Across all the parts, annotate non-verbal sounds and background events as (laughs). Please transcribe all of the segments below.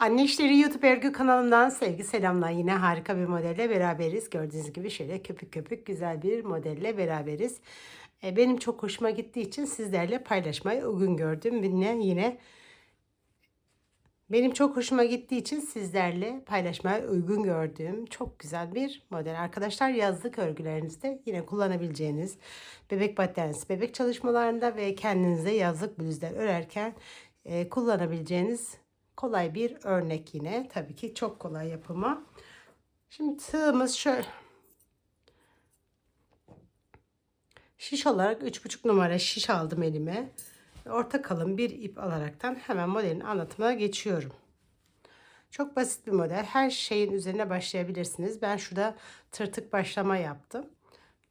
Anne İşleri YouTube Örgü kanalından sevgi selamlar. Yine harika bir modelle beraberiz. Gördüğünüz gibi şöyle köpük köpük güzel bir modelle beraberiz. E, Benim çok hoşuma gittiği için sizlerle paylaşmayı uygun gördüm. Yine yine benim çok hoşuma gittiği için sizlerle paylaşmaya uygun gördüğüm çok güzel bir model. Arkadaşlar yazlık örgülerinizde yine kullanabileceğiniz bebek battaniyesi, bebek çalışmalarında ve kendinize yazlık bluzlar örerken e, kullanabileceğiniz kolay bir örnek yine. Tabii ki çok kolay yapımı. Şimdi tığımız şöyle şiş olarak 3,5 numara şiş aldım elime. Orta kalın bir ip alaraktan hemen modelin anlatımına geçiyorum. Çok basit bir model. Her şeyin üzerine başlayabilirsiniz. Ben şurada tırtık başlama yaptım.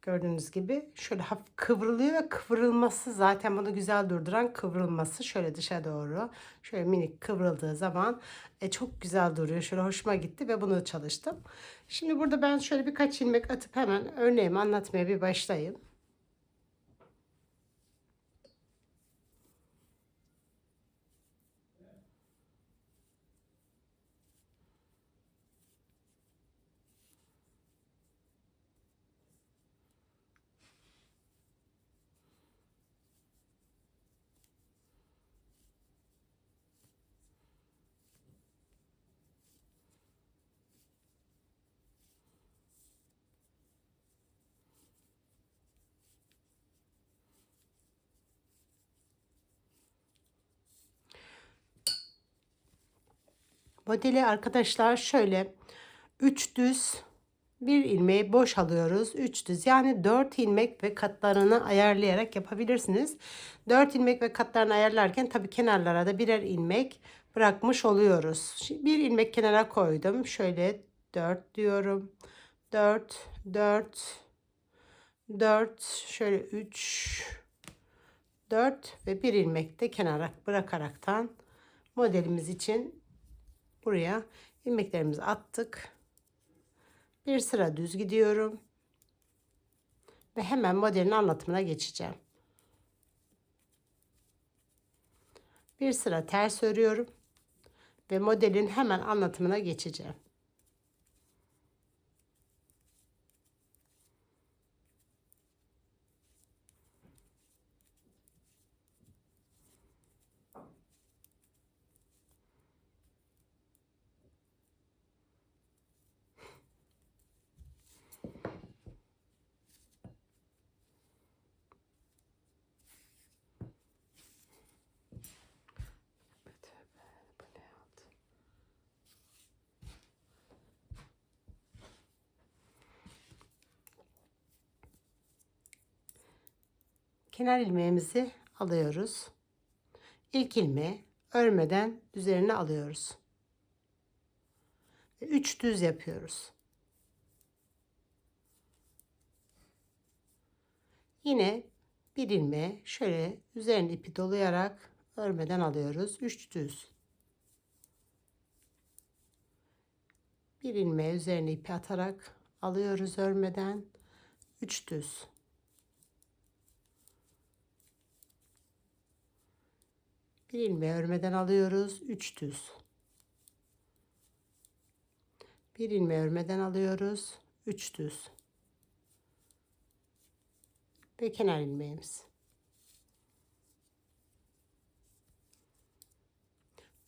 Gördüğünüz gibi şöyle hafif kıvrılıyor ve kıvrılması zaten bunu güzel durduran kıvrılması şöyle dışa doğru şöyle minik kıvrıldığı zaman e, çok güzel duruyor. Şöyle hoşuma gitti ve bunu çalıştım. Şimdi burada ben şöyle birkaç ilmek atıp hemen örneğimi anlatmaya bir başlayayım. Modeli arkadaşlar şöyle 3 düz bir ilmeği boş alıyoruz. 3 düz yani 4 ilmek ve katlarını ayarlayarak yapabilirsiniz. 4 ilmek ve katlarını ayarlarken tabii kenarlara da birer ilmek bırakmış oluyoruz. Şimdi bir ilmek kenara koydum. Şöyle 4 diyorum. 4 4 4 şöyle 3 4 ve bir ilmek de kenara bırakaraktan modelimiz için buraya ilmeklerimizi attık. Bir sıra düz gidiyorum. Ve hemen modelin anlatımına geçeceğim. Bir sıra ters örüyorum. Ve modelin hemen anlatımına geçeceğim. Kenar ilmeğimizi alıyoruz. İlk ilmeği örmeden üzerine alıyoruz. Ve 3 düz yapıyoruz. Yine bir ilmeği şöyle üzerine ipi dolayarak örmeden alıyoruz. 3 düz. Bir ilmeği üzerine ipi atarak alıyoruz örmeden. 3 düz. Bir ilmeği örmeden alıyoruz. 3 düz. Bir ilmeği örmeden alıyoruz. 3 düz. Ve kenar ilmeğimiz.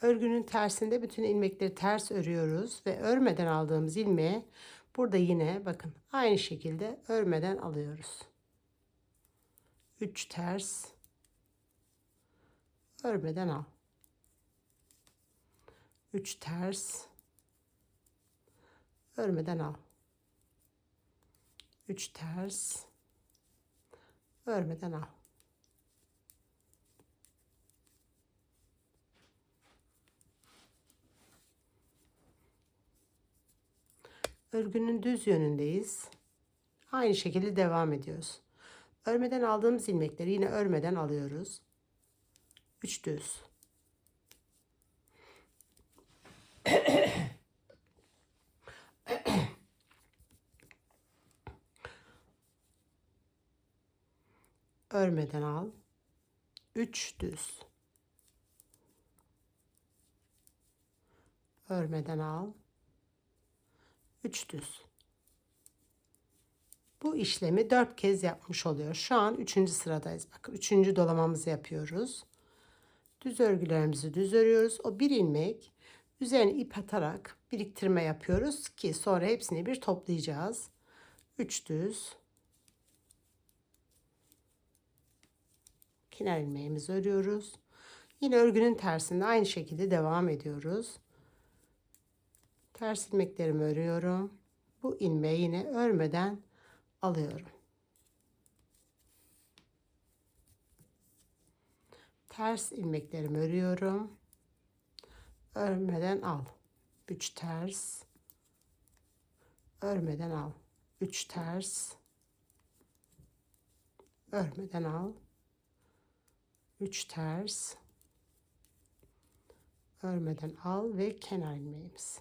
Örgünün tersinde bütün ilmekleri ters örüyoruz ve örmeden aldığımız ilmeği burada yine bakın aynı şekilde örmeden alıyoruz. 3 ters örmeden al. 3 ters örmeden al. 3 ters örmeden al. Örgünün düz yönündeyiz. Aynı şekilde devam ediyoruz. Örmeden aldığımız ilmekleri yine örmeden alıyoruz. 3 düz. Örmeden al. 3 düz. Örmeden al. 3 düz. Bu işlemi 4 kez yapmış oluyor. Şu an 3. sıradayız. Bakın 3. dolamamızı yapıyoruz. Düz örgülerimizi düz örüyoruz. O bir ilmek üzerine ip atarak biriktirme yapıyoruz ki sonra hepsini bir toplayacağız. 3 düz. Kenar ilmeğimizi örüyoruz. Yine örgünün tersinde aynı şekilde devam ediyoruz. Ters ilmeklerimi örüyorum. Bu ilmeği yine örmeden alıyorum. Ters ilmeklerimi örüyorum. Örmeden al. 3 ters. Örmeden al. 3 ters. Örmeden al. 3 ters. Örmeden al ve kenar ilmeğimiz.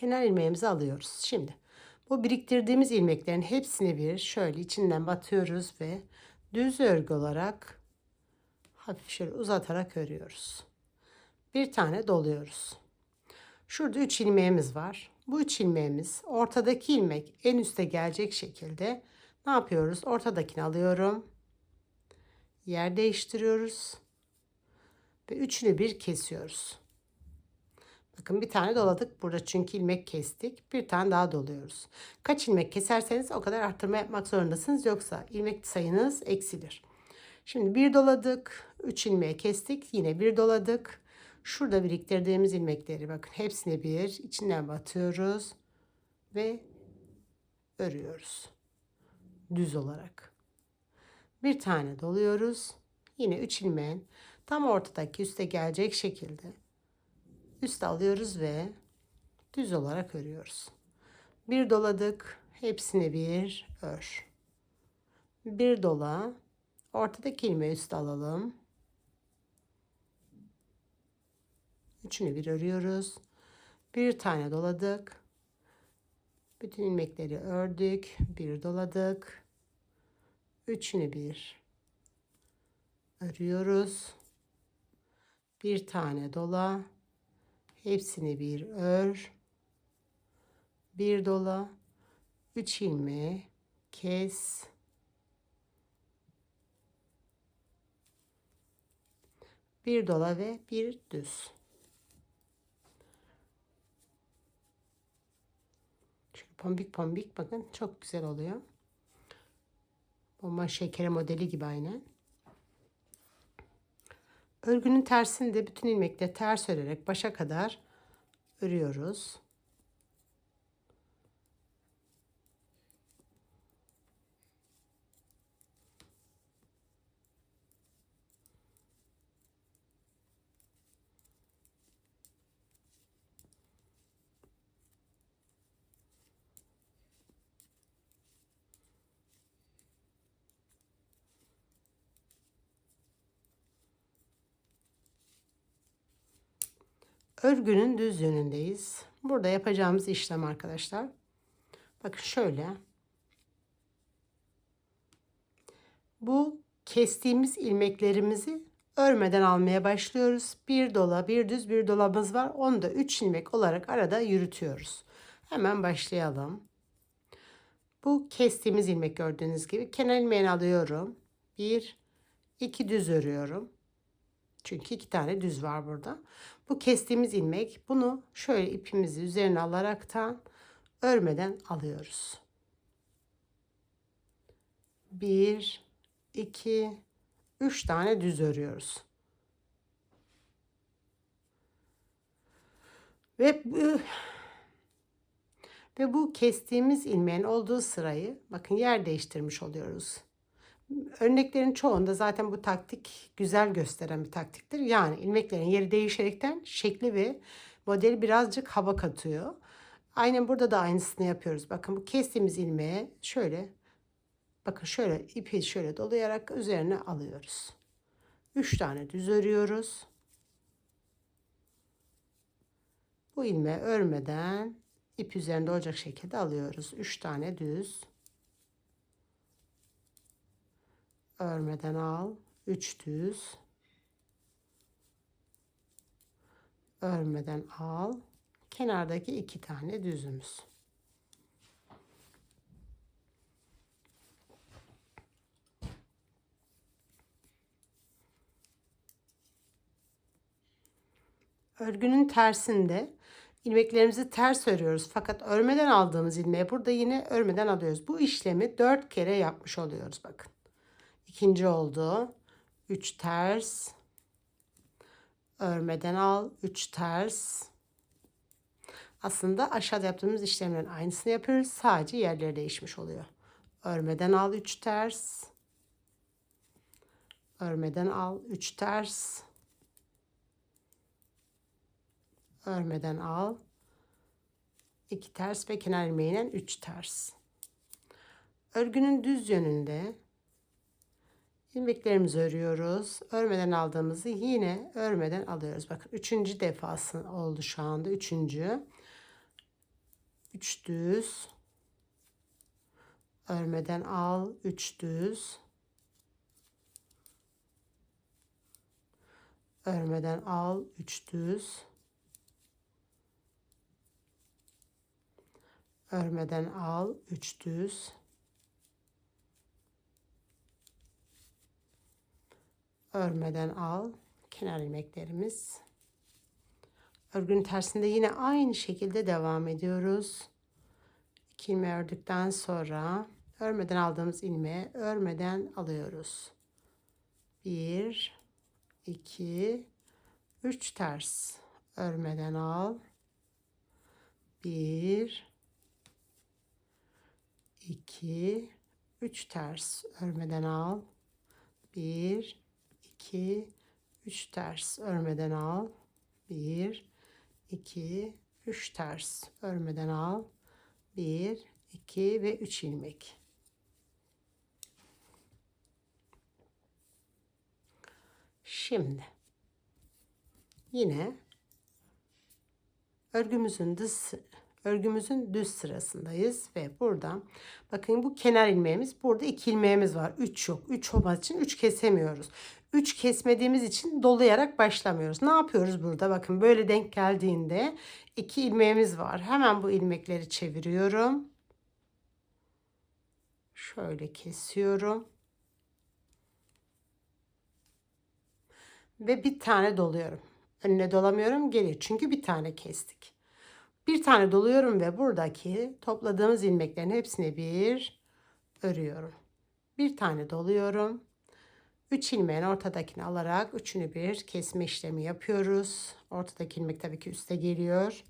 Kenar ilmeğimizi alıyoruz. Şimdi bu biriktirdiğimiz ilmeklerin hepsini bir şöyle içinden batıyoruz ve düz örgü olarak hafif şöyle uzatarak örüyoruz. Bir tane doluyoruz. Şurada 3 ilmeğimiz var. Bu 3 ilmeğimiz ortadaki ilmek en üste gelecek şekilde ne yapıyoruz? Ortadakini alıyorum. Yer değiştiriyoruz. Ve üçünü bir kesiyoruz. Bakın bir tane doladık burada çünkü ilmek kestik. Bir tane daha doluyoruz. Kaç ilmek keserseniz o kadar arttırma yapmak zorundasınız. Yoksa ilmek sayınız eksilir. Şimdi bir doladık. Üç ilmeği kestik. Yine bir doladık. Şurada biriktirdiğimiz ilmekleri bakın hepsine bir içinden batıyoruz. Ve örüyoruz. Düz olarak. Bir tane doluyoruz. Yine üç ilmeğin tam ortadaki üste gelecek şekilde üst alıyoruz ve düz olarak örüyoruz. Bir doladık. Hepsini bir ör. Bir dola. Ortadaki ilmeği üst alalım. Üçünü bir örüyoruz. Bir tane doladık. Bütün ilmekleri ördük. Bir doladık. Üçünü bir örüyoruz. Bir tane dola. Hepsini bir ör. Bir dola. Üç ilmeği kes. Bir dola ve bir düz. Şöyle pombik pombik bakın çok güzel oluyor. Bomba şekeri modeli gibi aynen. Örgünün tersini de bütün ilmekle ters örerek başa kadar örüyoruz. Örgünün düz yönündeyiz. Burada yapacağımız işlem arkadaşlar. Bakın şöyle. Bu kestiğimiz ilmeklerimizi örmeden almaya başlıyoruz. Bir dola, bir düz bir dolabımız var. Onu da 3 ilmek olarak arada yürütüyoruz. Hemen başlayalım. Bu kestiğimiz ilmek gördüğünüz gibi kenar ilmeğini alıyorum. Bir, iki düz örüyorum. Çünkü iki tane düz var burada. Bu kestiğimiz ilmek bunu şöyle ipimizi üzerine alaraktan örmeden alıyoruz. Bir, iki, üç tane düz örüyoruz. Ve bu, ve bu kestiğimiz ilmeğin olduğu sırayı bakın yer değiştirmiş oluyoruz. Örneklerin çoğunda zaten bu taktik güzel gösteren bir taktiktir. Yani ilmeklerin yeri değişerekten şekli ve modeli birazcık hava katıyor. Aynen burada da aynısını yapıyoruz. Bakın bu kestiğimiz ilmeğe şöyle bakın şöyle ipi şöyle dolayarak üzerine alıyoruz. 3 tane düz örüyoruz. Bu ilmeği örmeden ip üzerinde olacak şekilde alıyoruz. 3 tane düz örmeden al 3 düz örmeden al kenardaki iki tane düzümüz örgünün tersinde ilmeklerimizi ters örüyoruz. Fakat örmeden aldığımız ilmeği burada yine örmeden alıyoruz. Bu işlemi 4 kere yapmış oluyoruz bakın. İkinci oldu. 3 ters. Örmeden al. 3 ters. Aslında aşağıda yaptığımız işlemlerin aynısını yapıyoruz. Sadece yerleri değişmiş oluyor. Örmeden al 3 ters. Örmeden al 3 ters örmeden al. 2 ters ve kenar ilmeğiyle 3 ters. Örgünün düz yönünde ilmeklerimizi örüyoruz. Örmeden aldığımızı yine örmeden alıyoruz. Bakın üçüncü defası oldu şu anda. Üçüncü. Üç düz. Örmeden al. Üç düz. Örmeden al. Üç düz. örmeden al 3 düz örmeden al. Kenar ilmeklerimiz. Örgünün tersinde yine aynı şekilde devam ediyoruz. 2 ilmeği ördükten sonra örmeden aldığımız ilmeği örmeden alıyoruz. 1 2 3 ters örmeden al. 1 2 3 ters örmeden al. 1 2 3 ters örmeden al. 1 2 3 ters örmeden al. 1 2 ve 3 ilmek. Şimdi yine örgümüzün dış örgümüzün düz sırasındayız ve burada bakın bu kenar ilmeğimiz burada iki ilmeğimiz var. 3 yok. 3 olmaz için 3 kesemiyoruz. 3 kesmediğimiz için dolayarak başlamıyoruz. Ne yapıyoruz burada? Bakın böyle denk geldiğinde iki ilmeğimiz var. Hemen bu ilmekleri çeviriyorum. Şöyle kesiyorum. Ve bir tane doluyorum. Önüne dolamıyorum geri çünkü bir tane kestik. Bir tane doluyorum ve buradaki topladığımız ilmeklerin hepsini bir örüyorum. Bir tane doluyorum. 3 ilmeğin ortadakini alarak üçünü bir kesme işlemi yapıyoruz. Ortadaki ilmek tabii ki üste geliyor.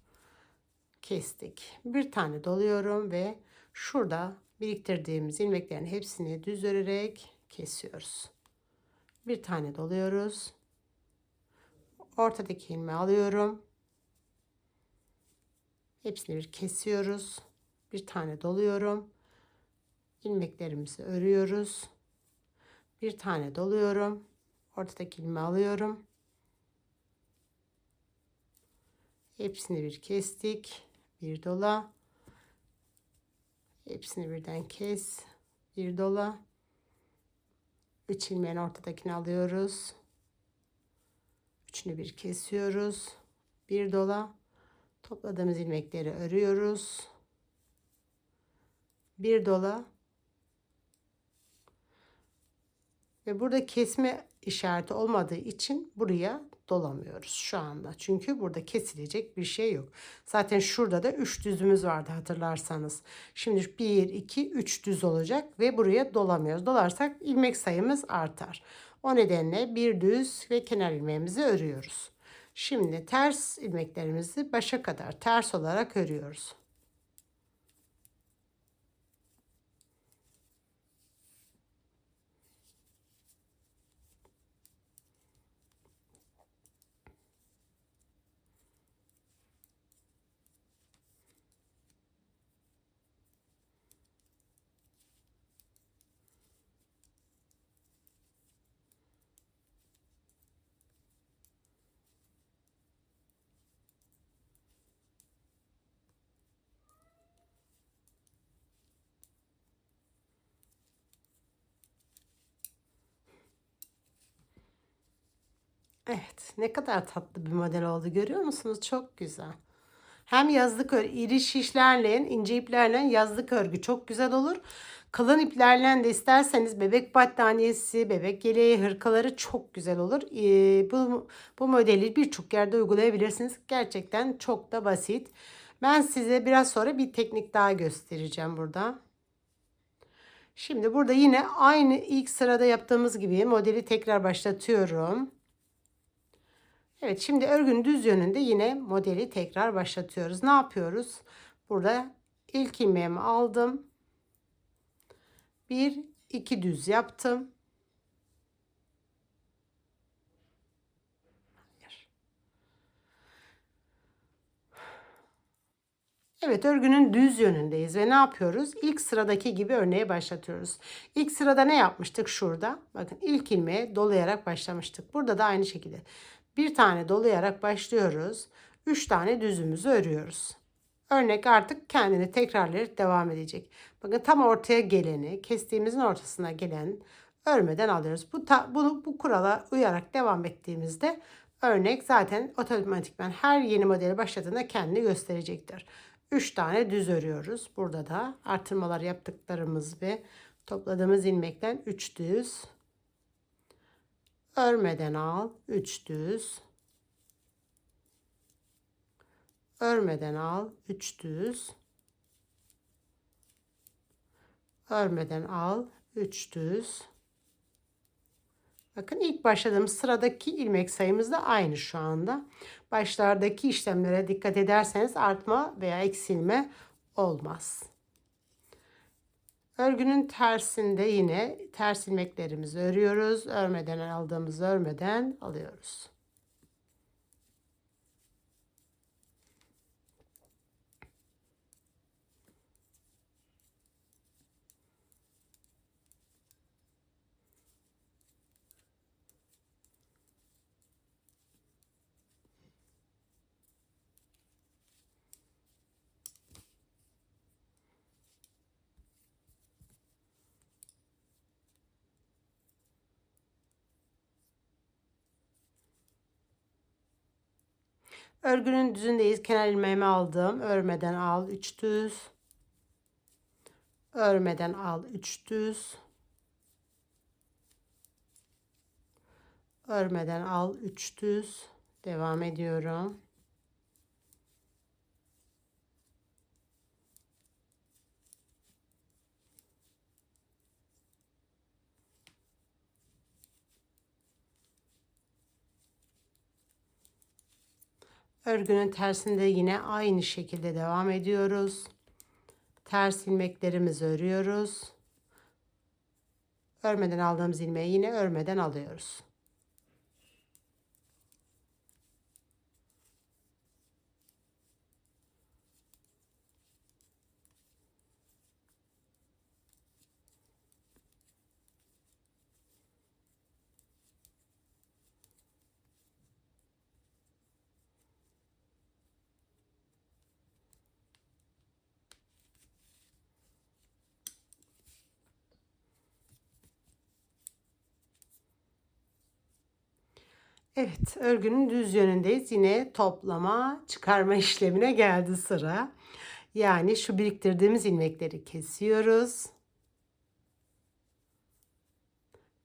Kestik. Bir tane doluyorum ve şurada biriktirdiğimiz ilmeklerin hepsini düz örerek kesiyoruz. Bir tane doluyoruz. Ortadaki ilmeği alıyorum. Hepsini bir kesiyoruz. Bir tane doluyorum. ilmeklerimizi örüyoruz. Bir tane doluyorum. Ortadaki ilmeği alıyorum. Hepsini bir kestik. Bir dola. Hepsini birden kes. Bir dola. Üç ilmeğin ortadakini alıyoruz. Üçünü bir kesiyoruz. Bir dola. Topladığımız ilmekleri örüyoruz. Bir dola. Ve burada kesme işareti olmadığı için buraya dolamıyoruz şu anda. Çünkü burada kesilecek bir şey yok. Zaten şurada da 3 düzümüz vardı hatırlarsanız. Şimdi 1, 2, 3 düz olacak ve buraya dolamıyoruz. Dolarsak ilmek sayımız artar. O nedenle bir düz ve kenar ilmeğimizi örüyoruz. Şimdi ters ilmeklerimizi başa kadar ters olarak örüyoruz. Evet, ne kadar tatlı bir model oldu görüyor musunuz? Çok güzel. Hem yazlık örgü, iri şişlerle, ince iplerle yazlık örgü çok güzel olur. Kalın iplerle de isterseniz bebek battaniyesi, bebek yeleği, hırkaları çok güzel olur. Ee, bu, bu modeli birçok yerde uygulayabilirsiniz. Gerçekten çok da basit. Ben size biraz sonra bir teknik daha göstereceğim burada. Şimdi burada yine aynı ilk sırada yaptığımız gibi modeli tekrar başlatıyorum. Evet şimdi örgünün düz yönünde yine modeli tekrar başlatıyoruz. Ne yapıyoruz? Burada ilk ilmeğimi aldım. Bir iki düz yaptım. Evet örgünün düz yönündeyiz ve ne yapıyoruz? İlk sıradaki gibi örneğe başlatıyoruz. İlk sırada ne yapmıştık şurada? Bakın ilk ilmeğe dolayarak başlamıştık. Burada da aynı şekilde bir tane dolayarak başlıyoruz. Üç tane düzümüzü örüyoruz. Örnek artık kendini tekrarlayarak devam edecek. Bakın tam ortaya geleni, kestiğimizin ortasına gelen örmeden alıyoruz. Bu ta, bunu bu kurala uyarak devam ettiğimizde örnek zaten otomatikman her yeni modeli başladığında kendini gösterecektir. 3 tane düz örüyoruz. Burada da artırmalar yaptıklarımız ve topladığımız ilmekten 3 düz örmeden al. 3 düz. Örmeden al. 3 düz. Örmeden al. 3 düz. Bakın ilk başladığımız sıradaki ilmek sayımız da aynı şu anda. Başlardaki işlemlere dikkat ederseniz artma veya eksilme olmaz. Örgünün tersinde yine ters ilmeklerimizi örüyoruz. Örmeden aldığımız örmeden alıyoruz. Örgünün düzündeyiz. Kenar ilmeğimi aldım. Örmeden al 3 düz. Örmeden al 3 düz. Örmeden al 3 düz. Devam ediyorum. Örgünün tersinde yine aynı şekilde devam ediyoruz. Ters ilmeklerimizi örüyoruz. Örmeden aldığımız ilmeği yine örmeden alıyoruz. Evet, örgünün düz yönündeyiz. Yine toplama, çıkarma (laughs) işlemine geldi sıra. Yani şu biriktirdiğimiz ilmekleri kesiyoruz.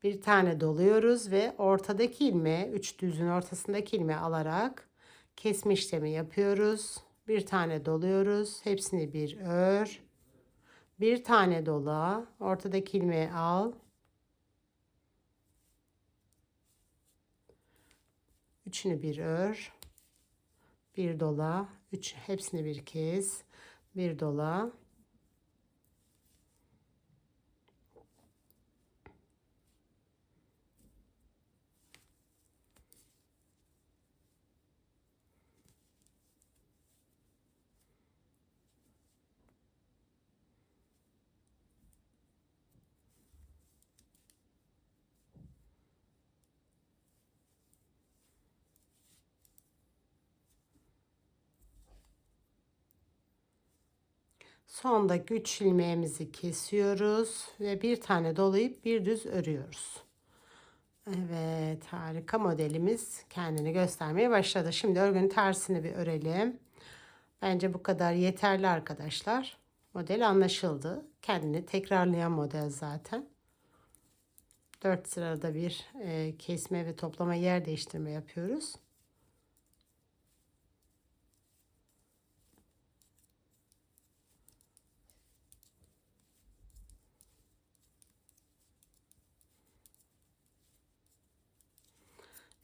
Bir tane doluyoruz ve ortadaki ilmeği, üç düzün ortasındaki ilmeği alarak kesme işlemi yapıyoruz. Bir tane doluyoruz. Hepsini bir ör. Bir tane dola. Ortadaki ilmeği al. Üçünü bir ör. Bir dola. Üç, hepsini bir kez. Bir dola. Sondaki 3 ilmeğimizi kesiyoruz ve bir tane dolayıp bir düz örüyoruz. Evet harika modelimiz kendini göstermeye başladı. Şimdi örgünün tersini bir örelim. Bence bu kadar yeterli arkadaşlar. Model anlaşıldı. Kendini tekrarlayan model zaten. 4 sırada bir e, kesme ve toplama yer değiştirme yapıyoruz.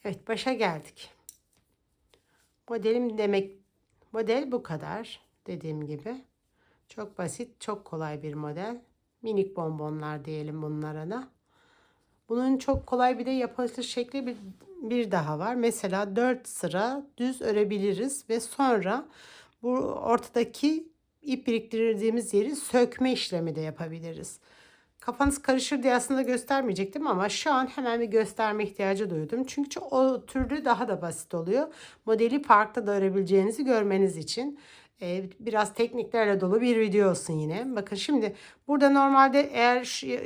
Evet başa geldik. Modelim demek model bu kadar dediğim gibi. Çok basit, çok kolay bir model. Minik bonbonlar diyelim bunlara da. Bunun çok kolay bir de yapılış şekli bir, bir daha var. Mesela 4 sıra düz örebiliriz ve sonra bu ortadaki ip biriktirdiğimiz yeri sökme işlemi de yapabiliriz. Kafanız karışır diye aslında göstermeyecektim ama şu an hemen bir gösterme ihtiyacı duydum. Çünkü o türlü daha da basit oluyor. Modeli parkta da örebileceğinizi görmeniz için e, biraz tekniklerle dolu bir video olsun yine. Bakın şimdi burada normalde eğer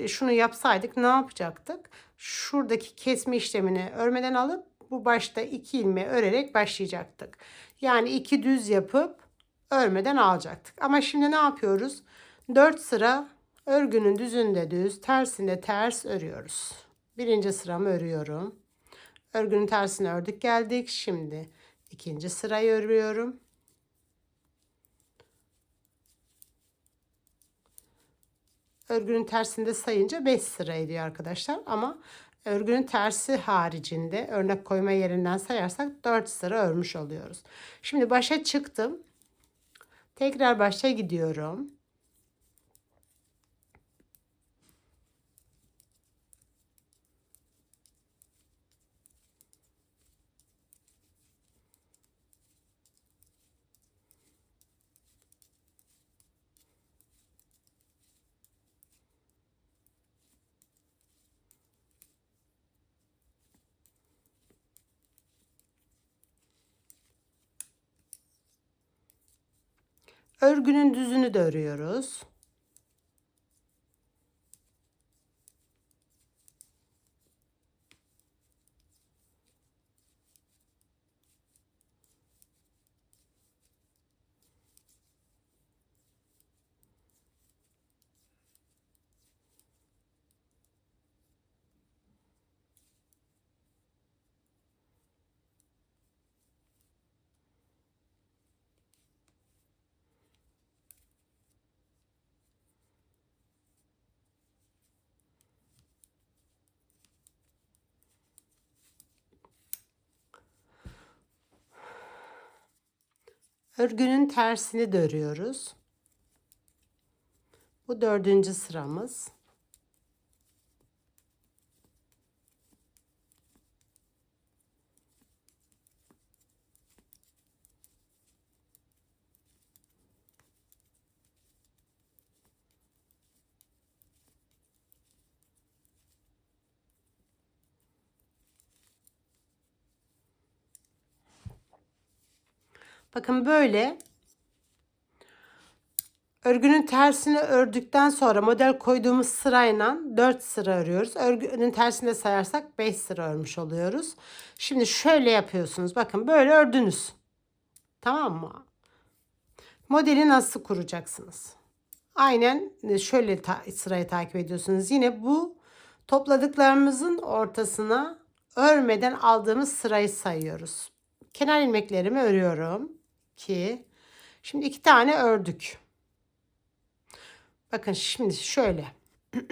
şunu yapsaydık ne yapacaktık? Şuradaki kesme işlemini örmeden alıp bu başta iki ilmeği örerek başlayacaktık. Yani iki düz yapıp örmeden alacaktık. Ama şimdi ne yapıyoruz? 4 sıra Örgünün düzünde düz, tersinde ters örüyoruz. Birinci sıramı örüyorum. Örgünün tersine ördük geldik. Şimdi ikinci sırayı örüyorum. Örgünün tersinde sayınca 5 sıra ediyor arkadaşlar. Ama örgünün tersi haricinde örnek koyma yerinden sayarsak 4 sıra örmüş oluyoruz. Şimdi başa çıktım. Tekrar başa gidiyorum. Örgünün düzünü de örüyoruz. Örgünün tersini de örüyoruz. Bu dördüncü sıramız. Bakın böyle örgünün tersini ördükten sonra model koyduğumuz sırayla 4 sıra örüyoruz. Örgünün tersini sayarsak 5 sıra örmüş oluyoruz. Şimdi şöyle yapıyorsunuz. Bakın böyle ördünüz. Tamam mı? Modeli nasıl kuracaksınız? Aynen şöyle ta sırayı takip ediyorsunuz. Yine bu topladıklarımızın ortasına örmeden aldığımız sırayı sayıyoruz. Kenar ilmeklerimi örüyorum. 2. Şimdi iki tane ördük. Bakın şimdi şöyle. (clears throat)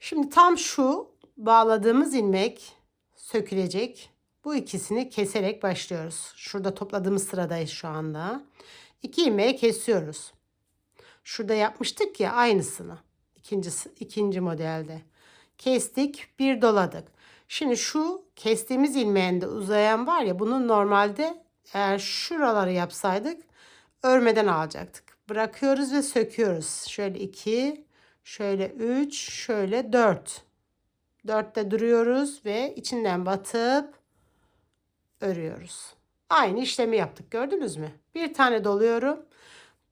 Şimdi tam şu bağladığımız ilmek sökülecek. Bu ikisini keserek başlıyoruz. Şurada topladığımız sıradayız şu anda. İki ilmeği kesiyoruz. Şurada yapmıştık ya aynısını. İkincisi, ikinci modelde. Kestik, bir doladık. Şimdi şu kestiğimiz ilmeğinde uzayan var ya bunun normalde eğer şuraları yapsaydık örmeden alacaktık. Bırakıyoruz ve söküyoruz. Şöyle 2, şöyle 3, şöyle 4. 4'te duruyoruz ve içinden batıp örüyoruz. Aynı işlemi yaptık gördünüz mü? Bir tane doluyorum.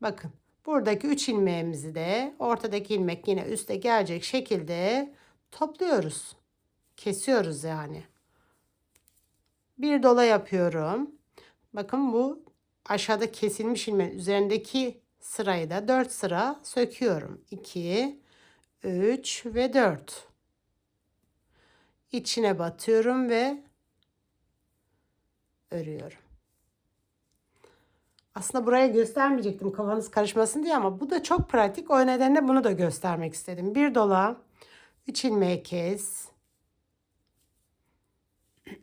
Bakın Buradaki 3 ilmeğimizi de ortadaki ilmek yine üste gelecek şekilde topluyoruz. Kesiyoruz yani. Bir dola yapıyorum. Bakın bu aşağıda kesilmiş ilmeğin üzerindeki sırayı da 4 sıra söküyorum. 2, 3 ve 4. İçine batıyorum ve örüyorum. Aslında buraya göstermeyecektim kafanız karışmasın diye ama bu da çok pratik. O nedenle bunu da göstermek istedim. Bir dola, 3 ilmeği kes. (clears throat)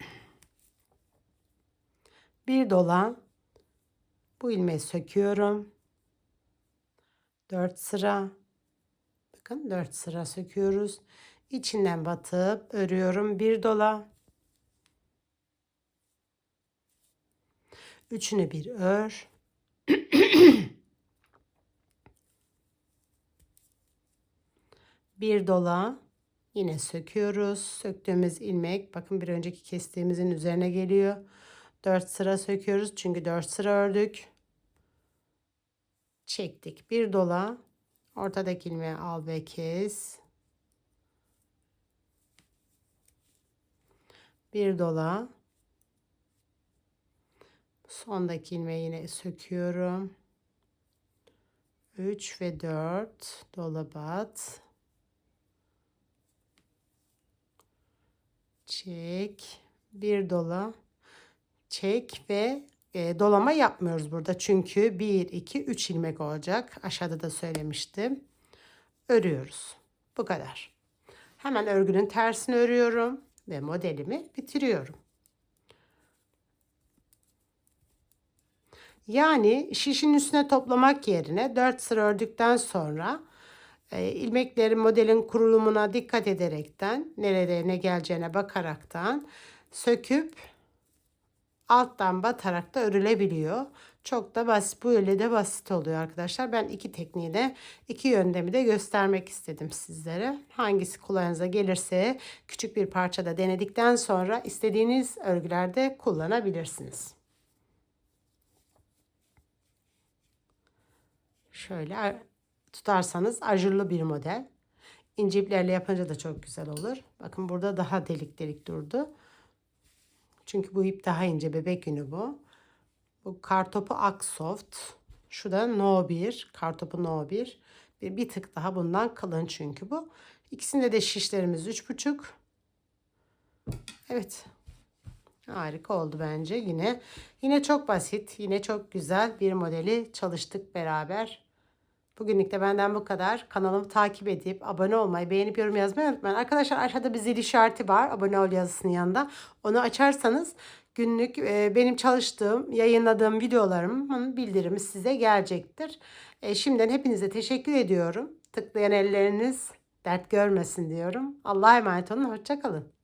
Bir dola. Bu ilmeği söküyorum. 4 sıra. Bakın 4 sıra söküyoruz. İçinden batıp örüyorum. Bir dola. Üçünü bir ör. (clears throat) bir dola. Yine söküyoruz. Söktüğümüz ilmek bakın bir önceki kestiğimizin üzerine geliyor. 4 sıra söküyoruz çünkü 4 sıra ördük. Çektik. Bir dola. Ortadaki ilmeği al ve kes. Bir dola. Sondaki ilmeği yine söküyorum. 3 ve 4 dola bat. Çek. Bir dola. Çek ve e, dolama yapmıyoruz burada. Çünkü 1, 2, 3 ilmek olacak. Aşağıda da söylemiştim. Örüyoruz. Bu kadar. Hemen örgünün tersini örüyorum ve modelimi bitiriyorum. Yani şişin üstüne toplamak yerine 4 sıra ördükten sonra ilmeklerin modelin kurulumuna dikkat ederekten nerede ne geleceğine bakaraktan söküp alttan batarak da örülebiliyor. Çok da basit. Böyle de basit oluyor arkadaşlar. Ben iki tekniği de iki yöntemi de göstermek istedim sizlere. Hangisi kolayınıza gelirse küçük bir parçada denedikten sonra istediğiniz örgülerde kullanabilirsiniz. Şöyle tutarsanız ajurlu bir model. İnce iplerle yapınca da çok güzel olur. Bakın burada daha delik delik durdu. Çünkü bu ip daha ince bebek yünü bu. Bu kartopu Aksoft. Şu da No 1. Kartopu No 1. Bir, bir tık daha bundan kalın çünkü bu. İkisinde de şişlerimiz 3,5. Evet. Harika oldu bence yine. Yine çok basit. Yine çok güzel bir modeli çalıştık beraber. Bugünlük de benden bu kadar. Kanalımı takip edip abone olmayı, beğenip yorum yazmayı unutmayın. Arkadaşlar aşağıda bir zil işareti var. Abone ol yazısının yanında. Onu açarsanız günlük e, benim çalıştığım, yayınladığım videolarımın bildirimi size gelecektir. E, şimdiden hepinize teşekkür ediyorum. Tıklayan elleriniz dert görmesin diyorum. Allah'a emanet olun. Hoşçakalın.